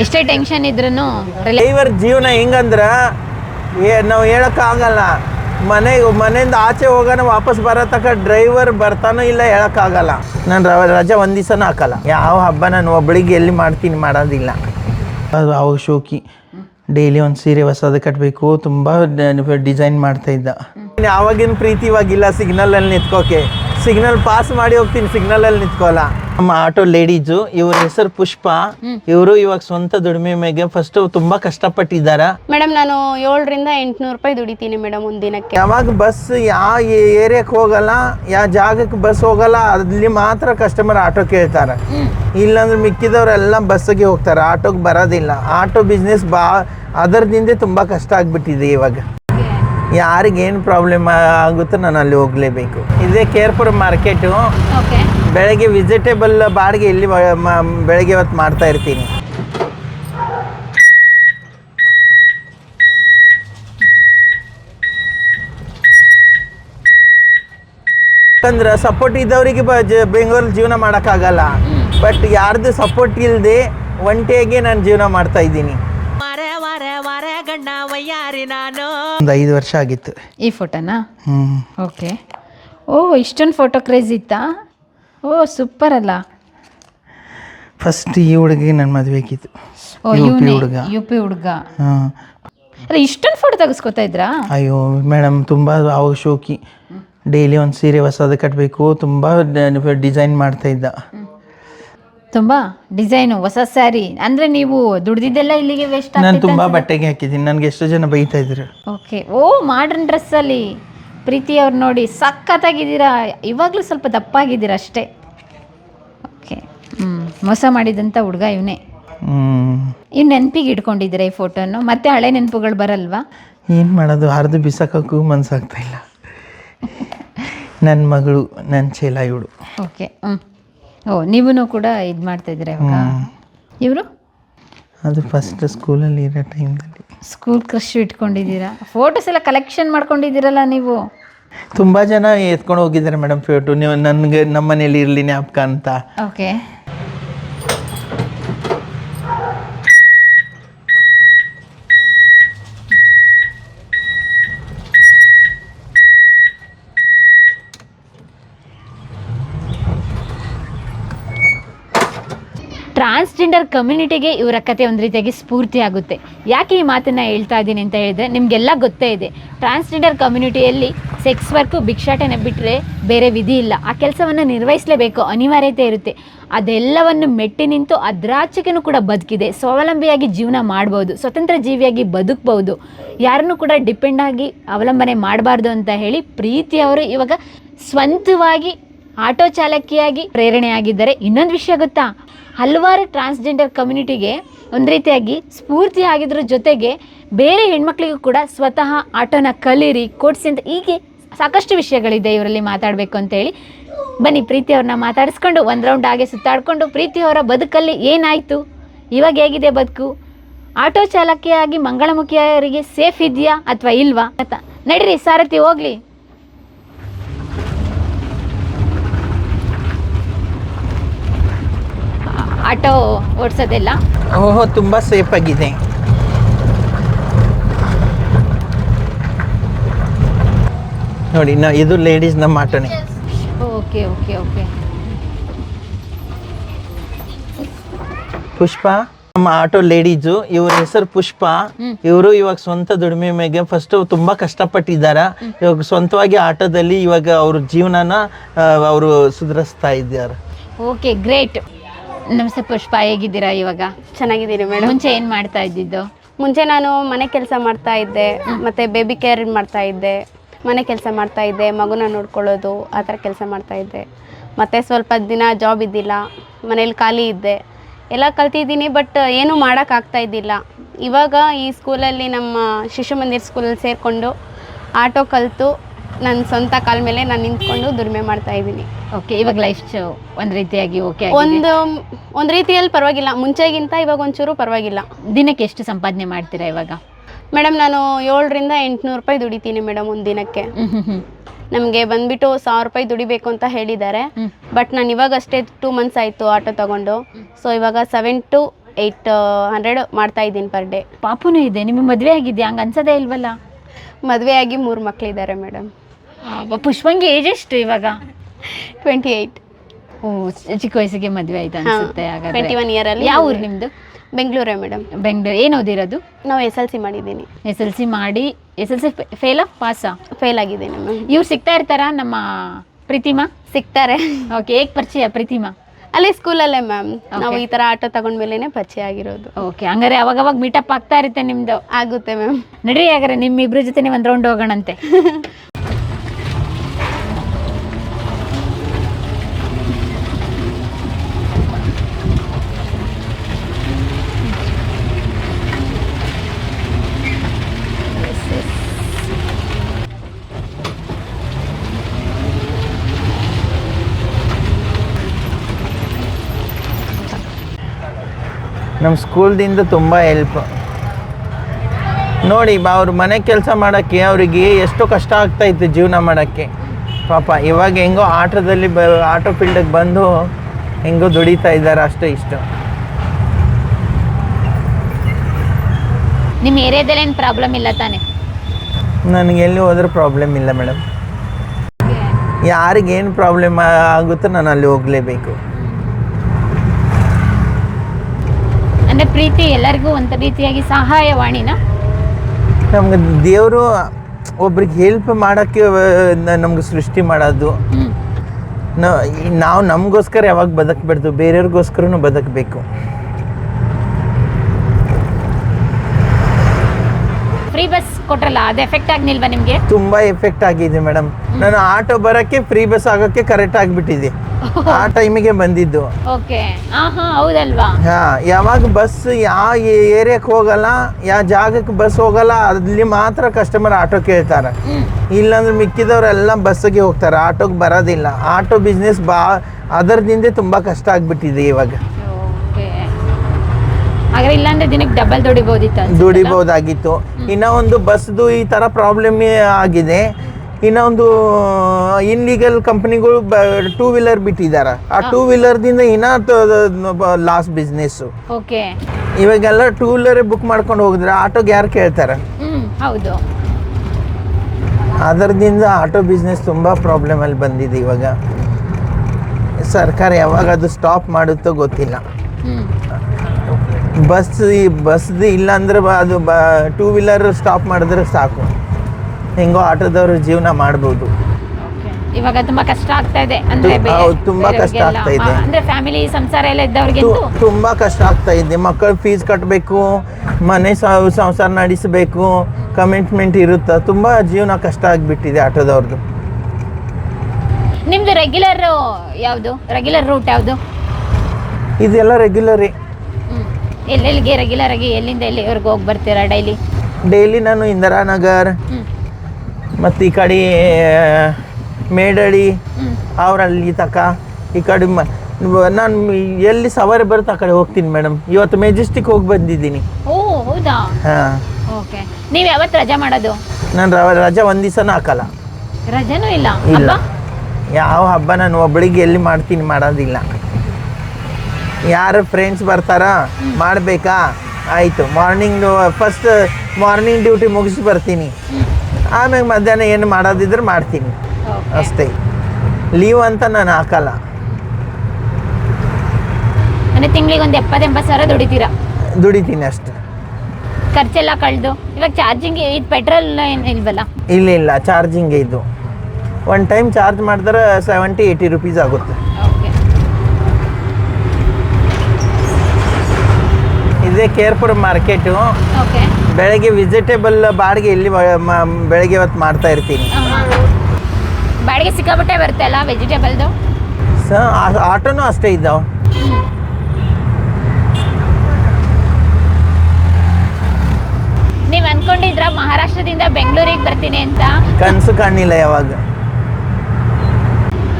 ಎಷ್ಟೇ ಟೆನ್ಷನ್ ಇದ್ರೂ ಡ್ರೈವರ್ ಜೀವನ ಹೆಂಗಂದ್ರ? ಏ, ನಾವು ಹೇಳೋಕ್ಕಾಗಲ್ಲ. ಮನೆ, ಮನೆಯಿಂದ ಆಚೆ ಹೋಗೋಣ ವಾಪಸ್ ಬರೋ ತನಕ ಡ್ರೈವರ್ ಬರ್ತಾನೋ ಇಲ್ಲ ಹೇಳೋಕ್ಕಾಗಲ್ಲ. ನಾನು ರಜೆ ಒಂದು ದಿವಸನೂ ಹಾಕಲ್ಲ. ಯಾವ ಹಬ್ಬ ನಾನು ಒಬ್ಬಳಿಗೆ ಎಲ್ಲಿ ಮಾಡ್ತೀನಿ ಮಾಡೋದಿಲ್ಲ. ಅದು ಅವಾಗ ಶೋಕಿ. ಡೈಲಿ ಒಂದು ಸೀರೆ ಹೊಸದು ಕಟ್ಟಬೇಕು ತುಂಬ ಡಿಸೈನ್ ಮಾಡ್ತಾ ಇದ್ದ. ಆವಾಗಿನ ಪ್ರೀತಿ ಇವಾಗಿಲ್ಲ, ಸಿಗ್ನಲಲ್ಲಿ ನಿಂತ್ಕೋಕೆ. ಸಿಗ್ನಲ್ ಪಾಸ್ ಮಾಡಿ ಹೋಗ್ತೀನಿ, ಸಿಗ್ನಲಲ್ಲಿ ನಿಂತ್ಕೋಲ್ಲ. ನಮ್ಮ ಆಟೋ ಲೇಡೀಸು ಇವ್ರ ಹೆಸರು ಪುಷ್ಪ. ಇವರು ಇವಾಗ ಸ್ವಂತ ದುಡಿಮೆ ಮೇಲೆ ಫಸ್ಟ್ ತುಂಬಾ ಕಷ್ಟಪಟ್ಟಿದ್ದಾರ. ಮೇಡಮ್ ನಾನು ಏಳರಿಂದ ಎಂಟುನೂರು ರೂಪಾಯಿ ದುಡಿತೀನಿ ಮೇಡಮ್ ಒಂದಿನಕ್ಕೆ ಯಾವಾಗ ಬಸ್ ಯಾವ ಏರಿಯಾಕ್ ಹೋಗಲ್ಲ ಯಾವ ಜಾಗಕ್ಕೆ ಬಸ್ ಹೋಗಲ್ಲ ಅಲ್ಲಿ ಮಾತ್ರ ಕಸ್ಟಮರ್ ಆಟೋ ಕೇಳ್ತಾರೆ. ಇಲ್ಲಾಂದ್ರೆ ಮಿಕ್ಕಿದವರೆಲ್ಲ ಬಸ್ಸಿಗೆ ಹೋಗ್ತಾರೆ ಆಟೋಗೆ ಬರೋದಿಲ್ಲ. ಆಟೋ ಬಿಸ್ನೆಸ್ ಬಾ ಅದರದಿಂದ ತುಂಬಾ ಕಷ್ಟ ಆಗ್ಬಿಟ್ಟಿದೆ ಇವಾಗ. ಯಾರಿಗೇನು ಪ್ರಾಬ್ಲಮ್ ಆಗುತ್ತೋ ನಾನು ಅಲ್ಲಿ ಹೋಗಲೇಬೇಕು. ಇದೇ ಕೇರ್ಪುರ ಮಾರ್ಕೆಟು ಬೆಳಗ್ಗೆ ವೆಜಿಟೇಬಲ್ ಬಾಡಿಗೆ ಇಲ್ಲಿ ಬೆಳಗ್ಗೆ ಹೊತ್ತು ಮಾಡ್ತಾ ಇರ್ತೀನಿ. ಯಾಕಂದ್ರೆ ಸಪೋರ್ಟ್ ಇದ್ದವರಿಗೆ ಬೆಂಗಳೂರಲ್ಲಿ ಜೀವನ ಮಾಡೋಕ್ಕಾಗಲ್ಲ. ಬಟ್ ಯಾರ್ದು ಸಪೋರ್ಟ್ ಇಲ್ಲದೆ ಒಂಟಿಯಾಗಿ ನಾನು ಜೀವನ ಮಾಡ್ತಾ ಇದ್ದೀನಿ. ಒಂದು ಐದು ವರ್ಷ ಆಗಿತ್ತು. ಈ ಫೋಟೋನಾ? ಹ್ಞೂ ಓಕೆ. ಓ ಇಷ್ಟೊಂದು ಫೋಟೋ ಕ್ರೇಜ್ ಇತ್ತಾ? ಓ ಸೂಪರ್ ಅಲ್ಲ. ಫಸ್ಟ್ ಈ ಹುಡುಗಿ ನನ್ನ ಮದುವೆ ಆಗಿತ್ತು. ಓ ಇವನೇ ಹುಡುಗ. ಯು ಪಿ ಹುಡುಗ. ಹಾಂ. ಅಲ್ಲ ಇಷ್ಟೊಂದು ಫೋಟೋ ತೆಗೆಸ್ಕೊತಾ ಇದ್ರಾ? ಅಯ್ಯೋ ಮೇಡಮ್ ತುಂಬ ಅವಾಗ ಶೋಕಿ. ಡೈಲಿ ಒಂದು ಸೀರೆ ಹೊಸದು ಕಟ್ಟಬೇಕು ತುಂಬ ಡಿಸೈನ್ ಮಾಡ್ತಾ ಇದ್ದ. ತುಂಬಾ ಡಿಸೈನು ಹೊಸ ಸ್ಯಾರಿ. ಅಂದ್ರೆ ನೀವು ದುಡ್ದಿದ್ದೆಲ್ಲ ಇಲ್ಲಿಗೆ ವೇಸ್ಟ್ ನಾನು ತುಂಬಾ ಬಟ್ಟೆಗೆ ಹಾಕಿದ್ದೀನಿ. ನನಗೆ ಎಷ್ಟೋ ಜನ ಬೈತಾ ಇದ್ರು. ಓಕೆ ಓ ಮಾಡರ್ನ್ ಡ್ರೆಸ್ ಅಲ್ಲಿ. ಪ್ರೀತಿ ಅವ್ರು ನೋಡಿ ಸಖತ್ತಾಗಿದ್ದೀರಾ? ಇವಾಗಲೂ ಸ್ವಲ್ಪ ದಪ್ಪಾಗಿದ್ದೀರಾ ಅಷ್ಟೇ? ಓಕೆ ಹ್ಞೂ ಮೋಸ ಮಾಡಿದಂಥ ಹುಡುಗ ಇವನೇ. ಇವ್ ನೆನಪಿಗೆ ಇಟ್ಕೊಂಡಿದ್ದೀರಾ ಈ ಫೋಟೋನು? ಮತ್ತೆ ಹಳೆ ನೆನಪುಗಳು ಬರಲ್ವಾ? ಏನು ಮಾಡೋದು? ಹರಿದು ಬಿಸಾಕೋಕ್ಕೂ ಮನಸ್ಸಾಗ್ತಾ ಇಲ್ಲ. ನನ್ನ ಮಗಳು ನನ್ನ ಚೇಲ ಇವಳು ಓಕೆ ಹ್ಞೂ ಓ ನೀವೂ ಕೂಡ ಇದು ಮಾಡ್ತಾ ಇದ್ದೀರಾ ಇವಾಗ? ಇವರು? ಅದು ಫಸ್ಟ್ ಸ್ಕೂಲಲ್ಲಿ ಇರೋ ಟೈಮ್ದಲ್ಲಿ ಸ್ಕೂಲ್ ಕ್ರಶ್ ಇಟ್ಕೊಂಡಿದ್ದೀರಾ? ಫೋಟೋಸ್ ಎಲ್ಲ ಕಲೆಕ್ಷನ್ ಮಾಡ್ಕೊಂಡಿದ್ದೀರಲ್ಲ ನೀವು? ತುಂಬ ಜನ ಎತ್ಕೊಂಡು ಹೋಗಿದ್ದಾರೆ ಮೇಡಮ್ ಫೋಟೋ ನೀವು ನನಗೆ ನಮ್ಮ ಮನೇಲಿ ಇರಲಿ ಜ್ಞಾಪಕ ಅಂತ. ಓಕೆ ಟ್ರಾನ್ಸ್ಜೆಂಡರ್ ಕಮ್ಯುನಿಟಿಗೆ ಇವರ ಕತೆ ಒಂದು ರೀತಿಯಾಗಿ ಸ್ಫೂರ್ತಿ ಆಗುತ್ತೆ. ಯಾಕೆ ಈ ಮಾತನ್ನು ಹೇಳ್ತಾ ಇದ್ದೀನಿ ಅಂತ ಹೇಳಿದ್ರೆ ನಿಮಗೆಲ್ಲ ಗೊತ್ತೇ ಇದೆ. ಟ್ರಾನ್ಸ್ಜೆಂಡರ್ ಕಮ್ಯುನಿಟಿಯಲ್ಲಿ ಸೆಕ್ಸ್ ವರ್ಕು ಭಿಕ್ಷಾಟನೆ ಬಿಟ್ಟರೆ ಬೇರೆ ವಿಧಿ ಇಲ್ಲ. ಆ ಕೆಲಸವನ್ನು ನಿರ್ವಹಿಸಲೇಬೇಕು. ಅನಿವಾರ್ಯತೆ ಇರುತ್ತೆ. ಅದೆಲ್ಲವನ್ನು ಮೆಟ್ಟಿ ನಿಂತು ಅದ್ರಾಚೆಗೂ ಕೂಡ ಬದುಕಿದೆ. ಸ್ವಾವಲಂಬಿಯಾಗಿ ಜೀವನ ಮಾಡ್ಬೋದು. ಸ್ವತಂತ್ರ ಜೀವಿಯಾಗಿ ಬದುಕ್ಬೋದು. ಯಾರನ್ನೂ ಕೂಡ ಡಿಪೆಂಡ್ ಆಗಿ ಅವಲಂಬನೆ ಮಾಡಬಾರ್ದು ಅಂತ ಹೇಳಿ ಪ್ರೀತಿಯವರು ಇವಾಗ ಸ್ವಂತವಾಗಿ ಆಟೋ ಚಾಲಕಿಯಾಗಿ ಪ್ರೇರಣೆಯಾಗಿದ್ದಾರೆ. ಇನ್ನೊಂದು ವಿಷಯ ಗೊತ್ತಾ? ಹಲವಾರು ಟ್ರಾನ್ಸ್ಜೆಂಡರ್ ಕಮ್ಯುನಿಟಿಗೆ ಒಂದು ರೀತಿಯಾಗಿ ಸ್ಫೂರ್ತಿ ಜೊತೆಗೆ ಬೇರೆ ಹೆಣ್ಮಕ್ಳಿಗೂ ಕೂಡ ಸ್ವತಃ ಆಟೋನ ಕಲೀರಿ, ಕೊಡಿಸಿ ಅಂತ ಹೀಗೆ ಸಾಕಷ್ಟು ವಿಷಯಗಳಿದೆ ಇವರಲ್ಲಿ ಮಾತಾಡಬೇಕು ಅಂತೇಳಿ ಬನ್ನಿ, ಪ್ರೀತಿ ಅವ್ರನ್ನ ಮಾತಾಡಿಸ್ಕೊಂಡು ಒಂದು ರೌಂಡ್ ಹಾಗೆ ಸುತ್ತಾಡಿಕೊಂಡು ಪ್ರೀತಿ ಅವರ ಬದುಕಲ್ಲಿ ಏನಾಯಿತು? ಇವಾಗ ಹೇಗಿದೆ ಬದುಕು? ಆಟೋ ಚಾಲಕಿಯಾಗಿ ಮಂಗಳಮುಖಿಯವರಿಗೆ ಸೇಫ್ ಇದೆಯಾ ಅಥವಾ ಇಲ್ವಾ? ಅಂತ. ನಡೀರಿ, ಸಾರಥಿ, ಹೋಗ್ಲಿ. ಆಟೋ ಓಡಿಸೋದೆಲ್ಲ? ಓಹೋ ತುಂಬ ಸೇಫ್ ಆಗಿದೆ. ನೋಡಿ ನಾ ಇದು ಲೇಡೀಸ್ ನಮ್ಮ ಆಟೋನೇ. Okay okay okay. ಪುಷ್ಪ ನಮ್ಮ ಆಟೋ ಲೇಡೀಸು ಇವ್ರ ಹೆಸರು ಪುಷ್ಪ. ಇವರು ಇವಾಗ ಸ್ವಂತ ದುಡಿಮೆ ಮೇಲೆ ಫಸ್ಟ್ ತುಂಬಾ ಕಷ್ಟಪಟ್ಟಿದ್ದಾರ ಇವಾಗ ಸ್ವಂತವಾಗಿ ಆಟೋದಲ್ಲಿ ಇವಾಗ ಅವ್ರ ಜೀವನನ ಅವರು ಸುಧಾರಿಸ್ತಾ ಇದ್ದಾರೆ. ಓಕೆ ಗ್ರೇಟ್ ನಮಸ್ತೆ ಪುಷ್ಪ ಹೇಗಿದ್ದೀರಾ ಇವಾಗ? ಚೆನ್ನಾಗಿದ್ದೀನಿ ಮೇಡಮ್ ಮುಂಚೆ ಏನು ಮಾಡ್ತಾ ಇದ್ದಿದ್ದು? ಮುಂಚೆ ನಾನು ಮನೆ ಕೆಲಸ ಮಾಡ್ತಾ ಇದ್ದೆ ಮತ್ತು ಬೇಬಿ ಕೇರ್ ಮಾಡ್ತಾ ಇದ್ದೆ. ಮನೆ ಕೆಲಸ ಮಾಡ್ತಾ ಇದ್ದೆ ಮಗುನ ನೋಡ್ಕೊಳ್ಳೋದು ಆ ಥರ ಕೆಲಸ ಮಾಡ್ತಾ ಇದ್ದೆ. ಮತ್ತು ಸ್ವಲ್ಪ ದಿನ ಜಾಬ್ ಇದ್ದಿಲ್ಲ ಮನೇಲಿ ಖಾಲಿ ಇದ್ದೆ. ಎಲ್ಲ ಕಲ್ತಿದ್ದೀನಿ ಬಟ್ ಏನೂ ಮಾಡೋಕ್ಕಾಗ್ತಾ ಇದ್ದಿಲ್ಲ. ಇವಾಗ ಈ ಸ್ಕೂಲಲ್ಲಿ ನಮ್ಮ ಶಿಶು ಮಂದಿರ್ ಸ್ಕೂಲಲ್ಲಿ ಸೇರಿಕೊಂಡು ಆಟೋ ಕಲಿತು ನನ್ನ ಸ್ವಂತ ಕಾಲ ಮೇಲೆ ನಾನು ನಿಂತ್ಕೊಂಡು ದುಡಿಮೆ ಮಾಡ್ತಾ ಇದ್ದೀನಿ. ಓಕೆ ಇವಾಗ ಲೈಫ್ ಒಂದು ರೀತಿಯಾಗಿ ಓಕೆ ಒಂದು ಒಂದು ರೀತಿಯಲ್ಲಿ ಪರವಾಗಿಲ್ಲ. ಮುಂಚೆಗಿಂತ ಇವಾಗ ಒಂಚೂರು ಪರವಾಗಿಲ್ಲ. ದಿನಕ್ಕೆ ಎಷ್ಟು ಸಂಪಾದನೆ ಮಾಡ್ತೀರಾ ಇವಾಗ? ಮೇಡಮ್ ನಾನು ಏಳರಿಂದ ಎಂಟುನೂರು ರೂಪಾಯಿ ದುಡಿತೀನಿ ಮೇಡಮ್ ಒಂದು ದಿನಕ್ಕೆ. ನಮಗೆ ಬಂದ್ಬಿಟ್ಟು ಸಾವಿರ ರೂಪಾಯಿ ದುಡಿಬೇಕು ಅಂತ ಹೇಳಿದ್ದಾರೆ. ಬಟ್ ನಾನು ಇವಾಗ ಅಷ್ಟೇ ಟೂ ಮಂತ್ಸ್ ಆಯಿತು ಆಟೋ ತಗೊಂಡು. ಸೊ ಇವಾಗ ಸೆವೆನ್ ಟು ಏಯ್ಟ್ ಹಂಡ್ರೆಡ್ ಮಾಡ್ತಾ ಇದ್ದೀನಿ ಪರ್ ಡೇ ಪಾಪುನೂ ಇದೆ ನಿಮಗೆ ಮದುವೆ ಆಗಿದೆಯಾ ಹಂಗೆ ಅನ್ಸೋದೇ ಇಲ್ವಲ್ಲ? ಮದುವೆ ಆಗಿ ಮೂರು ಮಕ್ಕಳಿದ್ದಾರೆ ಮೇಡಮ್. ಪುಷ್ಪಂಗೆ ಏಜ್ ಎಷ್ಟು ಇವಾಗ? ಟ್ವೆಂಟಿ ಏಯ್ಟ್ ಓ ಚಿಕ್ಕ ವಯಸ್ಸಿಗೆ ಮದುವೆ ಆಯ್ತು ಅನ್ಸುತ್ತೆ ಟ್ವೆಂಟಿ ಒನ್ ಅಲ್ಲಿ ಯಾವ ಊರು ನಿಮ್ಮದು ಬೆಂಗಳೂರೇ ಮೇಡಮ್ ಬೆಂಗಳೂರು. ಏನು ಓದಿರೋದು? ನಾವು ಎಸ್ ಎಲ್ ಸಿ ಮಾಡಿದ್ದೀನಿ. ಎಸ್ ಎಲ್ ಸಿ ಮಾಡಿ ಎಸ್ ಎಲ್ ಸಿ ಫೇಲಾ ಪಾಸಾ ಫೇಲ್ ಆಗಿದ್ದೀನಿ ಮ್ಯಾಮ್ ಇವ್ರು ಸಿಗ್ತಾ ಇರ್ತಾರಾ ನಮ್ಮ ಪ್ರೀತಿಮಾ? ಸಿಗ್ತಾರೆ. ಓಕೆ ಹೇಗೆ ಪರಿಚಯ ಪ್ರೀತಿಮಾ? ಅಲ್ಲೇ ಸ್ಕೂಲಲ್ಲೇ ಮ್ಯಾಮ್ ನಾವು ಈ ಥರ ಆಟೋ ತಗೊಂಡ್ಮೇಲೆ ಪರಿಚಯ ಆಗಿರೋದು. ಓಕೆ ಹಂಗಾರೆ ಅವಾಗ ಅವಾಗ ಮೀಟಪ್ ಆಗ್ತಾ ಇರುತ್ತೆ ನಿಮ್ದು. ಆಗುತ್ತೆ ಮ್ಯಾಮ್ ನಡ್ರಿ ಹಾಗಾದ್ರೆ ನಿಮ್ಮ ಇಬ್ರ ಜೊತೆ ಒಂದು ರೌಂಡ್ ಹೋಗೋಣಂತೆ. ನಮ್ಮ ಸ್ಕೂಲ್ದಿಂದ ತುಂಬ ಹೆಲ್ಪ್ ನೋಡಿ ಬಾ ಅವ್ರ ಮನೆ ಕೆಲಸ ಮಾಡೋಕ್ಕೆ ಅವರಿಗೆ ಎಷ್ಟು ಕಷ್ಟ ಆಗ್ತಾ ಇತ್ತು ಜೀವನ ಮಾಡೋಕ್ಕೆ. ಪಾಪ ಇವಾಗ ಹೆಂಗೋ ಆಟೋದಲ್ಲಿ ಬ ಆಟೋ ಫೀಲ್ಡಿಗೆ ಬಂದು ಹೆಂಗೋ ದುಡಿತಾ ಇದ್ದಾರೆ ಅಷ್ಟು ಇಷ್ಟು. ನಿಮ್ಮ ಏರಿಯಾದಲ್ಲಿ ಏನು ಪ್ರಾಬ್ಲಮ್ ಇಲ್ಲ ತಾನೆ? ನನಗೆ ಎಲ್ಲಿ ಹೋದ್ರೆ ಪ್ರಾಬ್ಲಮ್ ಇಲ್ಲ ಮೇಡಮ್ ಯಾರಿಗೇನು ಪ್ರಾಬ್ಲಮ್ ಆಗುತ್ತೋ ನಾನು ಅಲ್ಲಿ ಹೋಗಲೇಬೇಕು. ಅಂದ್ರೆ ಪ್ರೀತಿ ಎಲ್ಲರಿಗೂ ಒಂದು ರೀತಿಯಾಗಿ ಸಹಾಯವಾಣಿನ? ನಮ್ಗೆ ದೇವರು ಒಬ್ರಿಗೆ ಹೆಲ್ಪ್ ಮಾಡೋಕ್ಕೆ ನಮ್ಗೆ ಸೃಷ್ಟಿ ಮಾಡೋದು. ನಾವು ನಮಗೋಸ್ಕರ ಯಾವಾಗ ಬದುಕಬಾರ್ದು ಬೇರೆಯವ್ರಿಗೋಸ್ಕರನು ಬದುಕಬೇಕು. ಫ್ರೀ ಬಸ್ ಕೊಟ್ರಲ್ಲ ಅದು ಎಫೆಕ್ಟ್ ಆಗ್ನಿಲ್ವಾ ನಿಮಗೆ? ತುಂಬಾ ಎಫೆಕ್ಟ್ ಆಗಿದೆ ಮೇಡಮ್ ನಾನು ಆಟೋ ಬರಕ್ಕೆ ಫ್ರೀ ಬಸ್ ಆಗೋಕ್ಕೆ ಕರೆಕ್ಟ್ ಆಗಿಬಿಟ್ಟಿದೆ ಆ ಟೈಮಿಗೆ ಬಂದಿದ್ದು. ಓಕೆ ಹೌದಲ್ವಾ? ಹಾಂ ಯಾವಾಗ ಬಸ್ ಯಾವ ಏರಿಯಾಕ್ಕೆ ಹೋಗಲ್ಲ ಯಾವ ಜಾಗಕ್ಕೆ ಬಸ್ ಹೋಗಲ್ಲ ಅಲ್ಲಿ ಮಾತ್ರ ಕಸ್ಟಮರ್ ಆಟೋ ಕೇಳ್ತಾರೆ. ಇಲ್ಲಾಂದ್ರೆ ಮಿಕ್ಕಿದವರೆಲ್ಲ ಬಸ್ಸಿಗೆ ಹೋಗ್ತಾರೆ ಆಟೋಗೆ ಬರೋದಿಲ್ಲ. ಆಟೋ ಬಿಸ್ನೆಸ್ ಬಾ ಅದರದಿಂದ ತುಂಬ ಕಷ್ಟ ಆಗ್ಬಿಟ್ಟಿದೆ ಇವಾಗ. ಹಾಗಾದ್ರೆ ಇಲ್ಲಾಂದ್ರೆ ದಿನಕ್ಕೆ ಡಬಲ್ ದುಡಿಬಹುದಿತ್ತು ದುಡಿಬಹುದಾಗಿತ್ತು ಇನ್ನ ಒಂದು ಬಸ್ದು ಈ ತರ ಪ್ರಾಬ್ಲಮ್ ಆಗಿದೆ. ಇನ್ನ ಒಂದು ಇನ್ಲೀಗಲ್ ಕಂಪ್ನಿಗಳು ಟೂ ವೀಲರ್ ಬಿಟ್ಟಿದ್ದಾರೆ ಆ ಟೂ ವೀಲರ್ ದಿಂದ ಇನ್ನ ಲಾಸ್ ಬಿಸ್ನೆಸ್ ಓಕೆ ಇವಾಗೆಲ್ಲ ಟೂ ವೀಲರ್ ಬುಕ್ ಮಾಡ್ಕೊಂಡು ಹೋಗಿದ್ರೆ ಆಟೋಗೆ ಯಾರು ಕೇಳ್ತಾರೆ? ಹೌದು. ಅದರದಿಂದ ಆಟೋ ಬಿಸ್ನೆಸ್ ತುಂಬ ಪ್ರಾಬ್ಲಮಲ್ಲಿ ಬಂದಿದೆ ಇವಾಗ. ಸರ್ಕಾರ ಯಾವಾಗ ಅದು ಸ್ಟಾಪ್ ಮಾಡುತ್ತೋ ಗೊತ್ತಿಲ್ಲ. ಬಸ್ ಈ ಬಸ್ದು ಇಲ್ಲ ಅಂದ್ರೆ ಬ- ಅದು ಬ ಟೂ ವೀಲರ್ ಸ್ಟಾಪ್ ಮಾಡಿದ್ರೆ ಸಾಕು. ಹೆಂಗೋ ಆಟೋದವ್ರ ಜೀವನ ಮಾಡ್ಬೋದು. ಇವಾಗ ತುಂಬಾ ಕಷ್ಟ ಆಗ್ತಾ ಇದೆ ಅಂದ್ರೆ ಹೌದು, ತುಂಬಾ ಕಷ್ಟ ಬೇರೆಯವ್ರಿಗೆಲ್ಲ, ಆಗ್ತಾ ಇದೆ. ಅಂದ್ರೆ ಫ್ಯಾಮಿಲಿ ಸಂಸಾರ ಎಲ್ಲ ಇದ್ದವ್ರಿಗೆ ತು- ತುಂಬ ಕಷ್ಟ ಆಗ್ತಾ ಇದೆ. ಮಕ್ಕಳ ಫೀಸ್ ಕಟ್ಟಬೇಕು ಮನೆ ಸ- ಸಂಸಾರ ನಡೆಸಬೇಕು ಕಮಿಟ್ಮೆಂಟ್ ಇರುತ್ತೆ. ತುಂಬಾ ಜೀವನ ಕಷ್ಟ ಆಗಿಬಿಟ್ಟಿದೆ ಆಟೋದವ್ರದ್ದು ನಿಮ್ದು ರೆಗ್ಯುಲರ್ ಯಾವುದು? ರೆಗ್ಯುಲರ್ ರೂಟ್ ಯಾವುದು? ಇದೆಲ್ಲ ರೆಗ್ಯುಲರೇ ಎಲ್ಲೆಲ್ಲಿಗೆ ರೆಗ್ಯುಲರ್ ಆಗಿ ಎಲ್ಲಿಂದ ಎಲ್ಲಿವರೆಗೂ ಹೋಗಿ ಬರ್ತೀರಾ ಡೈಲಿ ಡೈಲಿ ನಾನು ಇಂದಿರಾನಗರ್ ನಗರ್ ಮತ್ತು ಈ ಕಡೆ ಮೇಡಳಿ ಅವರಲ್ಲಿ ತಕ ಈ ಕಡೆ ಮ ನಾನು ಎಲ್ಲಿ ಸವಾರಿ ಬರುತ್ತೆ ಆ ಕಡೆ ಹೋಗ್ತೀನಿ ಮೇಡಮ್. ಇವತ್ತು ಮೆಜೆಸ್ಟಿಕ್ ಹೋಗಿ ಬಂದಿದ್ದೀನಿ. ಓ ಹೌದಾ? ಹಾಂ. ಓಕೆ. ನೀವು ಯಾವತ್ತು ರಜಾ ಮಾಡೋದು? ನಾನು ರಜೆ ಒಂದು ದಿವಸನೂ ಹಾಕಲ್ಲ. ರಜಾನೂ ಇಲ್ಲ? ಇಲ್ಲ. ಯಾವ ಹಬ್ಬ ನಾನು ಒಬ್ಬಳಿಗೆ ಎಲ್ಲಿ ಮಾಡ್ತೀನಿ ಮಾಡೋದಿಲ್ಲ. ಯಾರು ಫ್ರೆಂಡ್ಸ್ ಬರ್ತಾರಾ? ಮಾಡಬೇಕಾ? ಆಯಿತು. ಮಾರ್ನಿಂಗ್ ಫಸ್ಟ್ ಮಾರ್ನಿಂಗ್ ಡ್ಯೂಟಿ ಮುಗಿಸಿ ಬರ್ತೀನಿ. ಆಮೇಲೆ ಮಧ್ಯಾಹ್ನ ಏನು ಮಾಡೋದಿದ್ರೆ ಮಾಡ್ತೀನಿ. ಅಷ್ಟೇ. ಲೀವ್ ಅಂತ ನಾನು ಹಾಕಲ್ಲ. ಅಂದ್ರೆ ತಿಂಗಳಿಗೆ ಒಂದು ಎಪ್ಪತ್ತು ಎಂಬತ್ತು ಸಾವಿರ ದುಡಿತೀರಾ? ದುಡಿತೀನಿ ಅಷ್ಟೆ. ಖರ್ಚೆಲ್ಲ ಕಳೆದು. ಇವಾಗ ಚಾರ್ಜಿಂಗ್ ಇದು ಪೆಟ್ರೋಲ್ ಏನು ಇಲ್ವಲ್ಲ? ಇಲ್ಲ ಇಲ್ಲ. ಚಾರ್ಜಿಂಗ್ ಇದು. ಒನ್ ಟೈಮ್ ಚಾರ್ಜ್ ಮಾಡಿದ್ರೆ ಸೆವೆಂಟಿ ಏಯ್ಟಿ ರುಪೀಸ್ ಆಗುತ್ತೆ ಓಕೆ ಇದೇ ಕೇರ್ಪುರ ಮಾರ್ಕೆಟು ಓಕೆ ಬೆಳಗ್ಗೆ ವೆಜಿಟೇಬಲ್ ಬಾಡಿಗೆ ಇಲ್ಲಿ ಮ- ಮ- ಬೆಳಗ್ಗೆ ಇವತ್ತು ಮಾಡ್ತಾ ಇರ್ತೀನಿ. ಬಾಡಿಗೆ ಸಿಕ್ಕಾಪಟ್ಟೆ ಬರುತ್ತೆ ಅಲ್ಲ ವೆಜಿಟೇಬಲ್ದು? ಸೊ ಆಟೋನೂ ಅಷ್ಟೇ ಇದ್ದಾವೆ. ನೀವು ಅನ್ಕೊಂಡಿದ್ರ ಮಹಾರಾಷ್ಟ್ರದಿಂದ ಬೆಂಗಳೂರಿಗೆ ಬರ್ತೀನಿ ಅಂತ? ಕನಸು ಕಾಣಿಲ್ಲ ಯಾವಾಗ.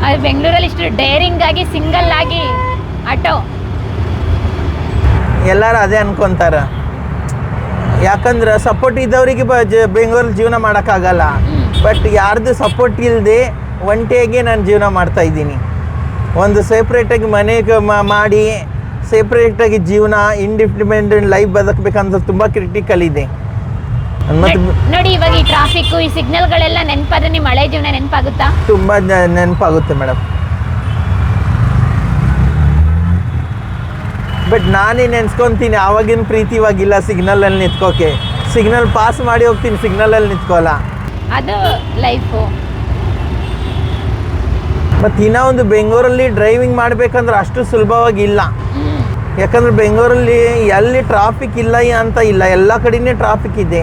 ಅದು ಬೆಂಗಳೂರಲ್ಲಿ ಇಷ್ಟು ಡೇರಿಂಗ್ ಆಗಿ ಸಿಂಗಲ್ ಆಗಿ ಆಟೋ. ಎಲ್ಲರೂ ಅದೇ ಅನ್ಕೊಂತಾರ. ಯಾಕಂದ್ರೆ ಸಪೋರ್ಟ್ ಇದ್ದವರಿಗೆ ಬ ಜ ಬೆಂಗಳೂರಲ್ಲಿ ಜೀವನ ಮಾಡೋಕ್ಕಾಗಲ್ಲ. ಬಟ್ ಯಾರ್ದು ಸಪೋರ್ಟ್ ಇಲ್ಲದೆ ಒಂಟಿಯಾಗಿ ನಾನು ಜೀವನ ಮಾಡ್ತಾ ಇದ್ದೀನಿ. ಒಂದು ಸೆಪ್ರೇಟಾಗಿ ಮನೆಗೆ ಮ- ಮಾಡಿ ಸೆಪ್ರೇಟಾಗಿ ಜೀವನ ಇಂಡಿಪೆಂಡೆಂಟ್ ಲೈಫ್ ಬದುಕಬೇಕಂತ ತುಂಬ ಕ್ರಿಟಿಕಲ್ ಇದೆ. ನೋಡಿ ಇವಾಗ ಈ ಟ್ರಾಫಿಕ್ ಈ ಸಿಗ್ನಲ್ಗಳೆಲ್ಲ ನೆನಪಾದ್ರೆ ನಿಮ್ಮ ಹಳೆ ಜೀವನ ನೆನಪಾಗುತ್ತಾ? ತುಂಬ ನೆನಪಾಗುತ್ತೆ ಮೇಡಮ್ ಬಟ್ ನಾನೇ ನೆನ್ಸ್ಕೊತೀನಿ ಆವಾಗಿನ ಪ್ರೀತಿ ಇವಾಗಿಲ್ಲ ಸಿಗ್ನಲಲ್ಲಿ ನಿಂತ್ಕೋಕೆ. ಸಿಗ್ನಲ್ ಪಾಸ್ ಮಾಡಿ ಹೋಗ್ತೀನಿ ಸಿಗ್ನಲಲ್ಲಿ ನಿಂತ್ಕೋಲ್ಲ. ಅದು ಲೈಫು ಮತ್ತು ಇನ್ನೂ ಒಂದು ಬೆಂಗಳೂರಲ್ಲಿ ಡ್ರೈವಿಂಗ್ ಮಾಡಬೇಕಂದ್ರೆ ಅಷ್ಟು ಸುಲಭವಾಗಿಲ್ಲ ಯಾಕಂದ್ರೆ ಬೆಂಗಳೂರಲ್ಲಿ ಎಲ್ಲಿ ಟ್ರಾಫಿಕ್ ಇಲ್ಲ ಅಂತ ಇಲ್ಲ ಎಲ್ಲ ಕಡೆನೇ ಟ್ರಾಫಿಕ್ ಇದೆ.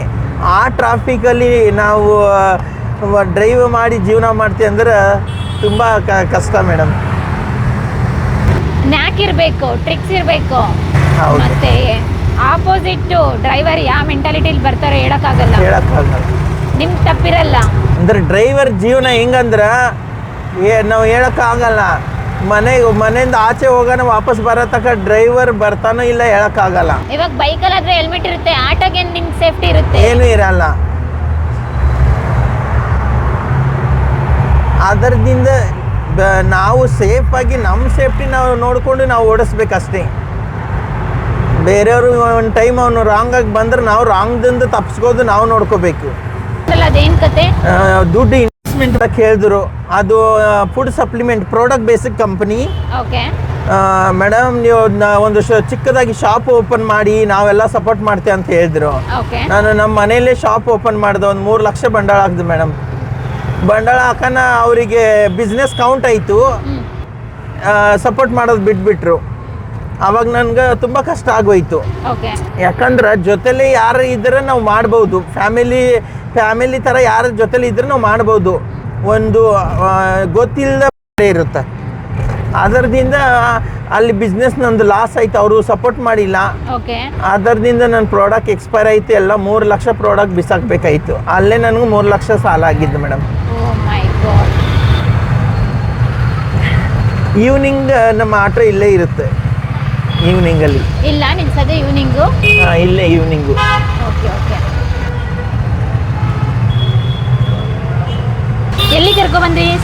ಆ ಟ್ರಾಫಿಕಲ್ಲಿ ನಾವು ಡ್ರೈವ್ ಮಾಡಿ ಜೀವನ ಮಾಡ್ತೀವಿ ಅಂದ್ರೆ ತುಂಬ ಕಷ್ಟ ಮೇಡಮ್ ನ್ಯಾಕ್ ಇರಬೇಕು ಟ್ರಿಕ್ಸ್ ಇರಬೇಕು. ಮತ್ತೆ ಆಪೋಸಿಟ್ ಡ್ರೈವರ್ ಯಾವ ಮೆಂಟಾಲಿಟಿಲಿ ಬರ್ತಾರೆ ಹೇಳಕ್ಕಾಗಲ್ಲ. ಹೇಳೋಕ್ಕಾಗಲ್ಲ. ನಿಮ್ ತಪ್ಪಿರಲ್ಲ. ಅಂದ್ರೆ ಡ್ರೈವರ್ ಜೀವನ ಹೆಂಗಂದ್ರ ಏ ನಾವು ಹೇಳೋಕ್ಕಾಗಲ್ಲ. ಮನೆ ಮನೆಯಿಂದ ಆಚೆ ಹೋಗೋಣ ವಾಪಸ್ ಬರೋ ತಕ್ಕ ಡ್ರೈವರ್ ಬರ್ತಾನೋ ಇಲ್ಲ ಹೇಳಕ್ಕಾಗಲ್ಲ. ಇವಾಗ ಬೈಕಲ್ಲಾದ್ರೆ ಹೆಲ್ಮೆಟ್ ಇರುತ್ತೆ ಆಟೋಗೆ ನಿಮ್ಗೆ ಸೇಫ್ಟಿ ಇರುತ್ತೆ. ಏನು ಇರಲ್ಲ. ಅದರದಿಂದ ಬ- ನಾವು ಸೇಫಾಗಿ ನಮ್ಮ ಸೇಫ್ಟಿ ನಾವು ನೋಡಿಕೊಂಡು ನಾವು ಓಡಿಸ್ಬೇಕಷ್ಟೇ. ಬೇರೆಯವರು ಒಂದು ಟೈಮ್ ಅವನು ರಾಂಗಾಗಿ ಬಂದ್ರೆ ನಾವು ರಾಂಗ್ದಿಂದ ತಪ್ಪಿಸ್ಕೋದು ನಾವು ನೋಡ್ಕೋಬೇಕು. ದುಡ್ಡು ಇನ್ವೆಸ್ಟ್ಮೆಂಟ್ ಅಂತ ಕೇಳಿದ್ರು. ಅದು food supplement product basic company madam ನೀವು ಒಂದು ಚಿಕ್ಕದಾಗಿ ಶಾಪ್ ಓಪನ್ ಮಾಡಿ ನಾವೆಲ್ಲ ಸಪೋರ್ಟ್ ಮಾಡ್ತೇವೆ ಅಂತ ಹೇಳಿದ್ರು. ನಾನು ನಮ್ಮ ಮನೆಯಲ್ಲೇ ಶಾಪ್ ಓಪನ್ ಮಾಡಿದೆ ಒಂದು ಮೂರು ಲಕ್ಷ ಬಂಡವಾಳ ಹಾಕಿದೆ ಮೇಡಮ್ ಬಂಡವಾಳ ಹಾಕನ ಅವರಿಗೆ ಬಿಸ್ನೆಸ್ ಕೌಂಟ್ ಆಯಿತು. ಸಪೋರ್ಟ್ ಮಾಡೋದು ಬಿಟ್ಬಿಟ್ರು. ಅವಾಗ ನನಗೆ ತುಂಬ ಕಷ್ಟ ಆಗೋಯ್ತು. ಯಾಕಂದ್ರೆ ಜೊತೆಲಿ ಯಾರು ಇದ್ರೆ ನಾವು ಮಾಡ್ಬೋದು. ಫ್ಯಾಮಿಲಿ ಫ್ಯಾಮಿಲಿ ಥರ ಯಾರ ಜೊತೆಲಿ ಇದ್ರೆ ನಾವು ಮಾಡ್ಬೋದು. ಒಂದು ಗೊತ್ತಿಲ್ಲದ ಇರುತ್ತೆ. ಅದರದಿಂದ ಅಲ್ಲಿ ಬಿಸ್ನೆಸ್ ನಂದು ಲಾಸ್ ಆಯ್ತು ಅವರು ಸಪೋರ್ಟ್ ಮಾಡಿಲ್ಲ. ಓಕೆ ಅದರದಿಂದ ನನ್ನ ಪ್ರಾಡಕ್ಟ್ ಎಕ್ಸ್ಪೈರ್ ಆಯ್ತು ಎಲ್ಲ ಮೂರು ಲಕ್ಷ ಪ್ರಾಡಕ್ಟ್ ಬಿಸಾಕ್ಬೇಕಾಯ್ತು. ಅಲ್ಲೇ ನನಗೆ ಮೂರು ಲಕ್ಷ ಸಾಲ ಆಗಿದ್ದು ಮೇಡಮ್ ಈವ್ನಿಂಗ್ ನಮ್ಮ ಆಟೋ ಇಲ್ಲೇ ಇರುತ್ತೆ. ಈವ್ನಿಂಗಲ್ಲಿ ಇಲ್ಲ ನಿಲ್ಸದೆ ಈವ್ನಿಂಗು ಹಾಂ ಇಲ್ಲೇ ಈವ್ನಿಂಗು ಓಕೆ ಓಕೆ ಎಲ್ಲಿ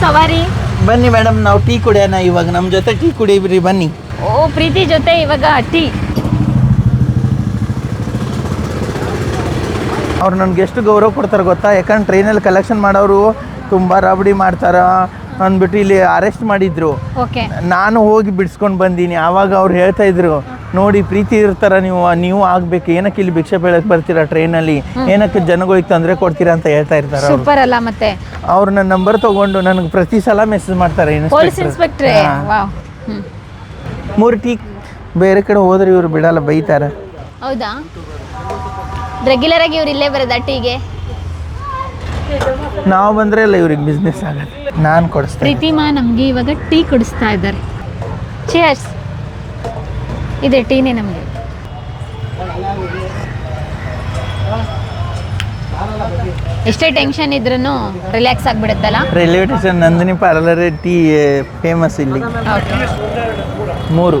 ಸವಾರಿ? ಬನ್ನಿ ಮೇಡಮ್ ನಾವು ಟೀ ಕುಡಿಯೋಣ ಇವಾಗ. ನಮ್ಮ ಜೊತೆ ಟೀ ಕುಡಿಬ್ರಿ ಬನ್ನಿ. ಓ ಪ್ರೀತಿ ಜೊತೆ ಇವಾಗ ಟೀ. ಅವ್ರು ನನ್ಗೆ ಎಷ್ಟು ಗೌರವ ಕೊಡ್ತಾರೆ ಗೊತ್ತಾ? ಯಾಕಂದ್ರೆ ಟ್ರೈನಲ್ಲಿ ಕಲೆಕ್ಷನ್ ಮಾಡೋರು ತುಂಬ ರಾಬಡಿ ಮಾಡ್ತಾರ ಅಂದ್ಬಿಟ್ಟು ಇಲ್ಲಿ ಅರೆಸ್ಟ್ ಮಾಡಿದ್ರು. ಓಕೆ ನಾನು ಹೋಗಿ ಬಿಡಿಸ್ಕೊಂಡು ಬಂದೀನಿ. ಆವಾಗ ಅವ್ರು ಹೇಳ್ತಾ ಇದ್ರು ನೋಡಿ ಪ್ರೀತಿ ಇರ್ತಾರ ನೀವು ನೀವು ಆಗ್ಬೇಕು ಏನಕ್ಕೆ ಇಲ್ಲಿ ಭಿಕ್ಷೆ ಬೆಳಕ್ ಬರ್ತೀರಾ ಟ್ರೈನಲ್ಲಿ ಏನಕ್ಕೆ ಜನಗಳಿಗೆ ತೊಂದರೆ ಕೊಡ್ತೀರಾ ಅಂತ ಹೇಳ್ತಾ ಇರ್ತಾರೆ ಸೂಪರ್ ಅಲ್ಲ ಮತ್ತೆ? ಅವ್ರು ನನ್ನ ನಂಬರ್ ತಗೊಂಡು ನನಗೆ ಪ್ರತಿ ಸಲ ಮೆಸೇಜ್ ಮಾಡ್ತಾರೆ ಪೊಲೀಸ್ ಇನ್ಸ್ಪೆಕ್ಟ್ರೇ ಮೂರು ಟೀ ಬೇರೆ ಕಡೆ ಹೋದ್ರೆ ಇವ್ರು ಬಿಡಲ್ಲ ಬೈತಾರೆ. ಹೌದಾ? ರೆಗ್ಯುಲರ್ ಆಗಿ ಇವ್ರು ಇಲ್ಲೇ ಬರೋದಾ ಟೀಗೆ ನಾವು ಬಂದ್ರೆ ಇಲ್ಲ ಇವ್ರಿಗೆ ಬಿಸ್ನೆಸ್ ಆಗುತ್ತೆ. ನಾನು ಕೊಡಿಸ್ತೇನೆ. ಪ್ರೀತಿಮಾ ನಮಗೆ ಇವಾಗ ಟೀ ಕುಡಿಸ್ತಾ ಇದ್ದಾರೆ. ಚೇರ್ಸ್ ಇದೆ ಟೀನೇ ನಮಗೆ ಎಷ್ಟೇ ಟೆನ್ಷನ್ ಇದ್ರೂ relax ಆಗಿಬಿಡುತ್ತಲ್ಲ? Railway station Nandini parlour tea famous ಇಲ್ಲಿ. ಮೂರು.